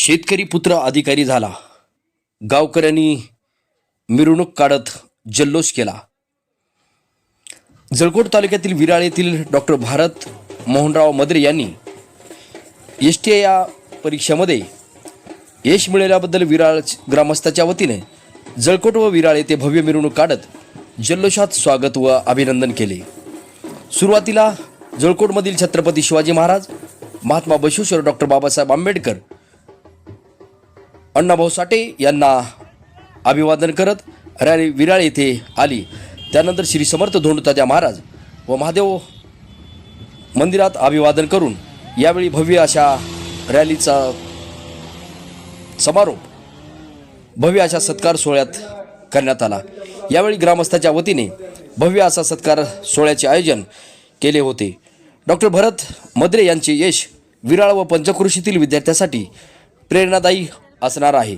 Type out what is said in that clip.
शेतकरी पुत्र अधिकारी झाला. गावकऱ्यांनी मिरवणूक काढत जल्लोष केला. जळकोट तालुक्यातील विराळ येथील डॉक्टर भारत मोहनराव मद्रे यांनी एस टी या परीक्षेमध्ये यश मिळाल्याबद्दल विराळ ग्रामस्थाच्या वतीने जळकोट व विराळ येथे भव्य मिरवणूक काढत जल्लोषात स्वागत व अभिनंदन केले. सुरुवातीला जळकोटमधील छत्रपती शिवाजी महाराज महात्मा बसवेश्वर डॉक्टर बाबासाहेब आंबेडकर अण्णाभाऊ साठे यांना अभिवादन करत रॅली विराळ येथे आली. त्यानंतर श्री समर्थ धोंडतात्या महाराज व महादेव मंदिरात अभिवादन करून यावेळी भव्य अशा रॅलीचा समारोप भव्य अशा सत्कार सोहळ्यात करण्यात आला. यावेळी ग्रामस्थाच्या वतीने भव्य असा सत्कार सोहळ्याचे आयोजन केले होते. डॉक्टर भरत मद्रे यांचे यश विराळ व पंचकृषीतील विद्यार्थ्यासाठी प्रेरणादायी असणार आहे.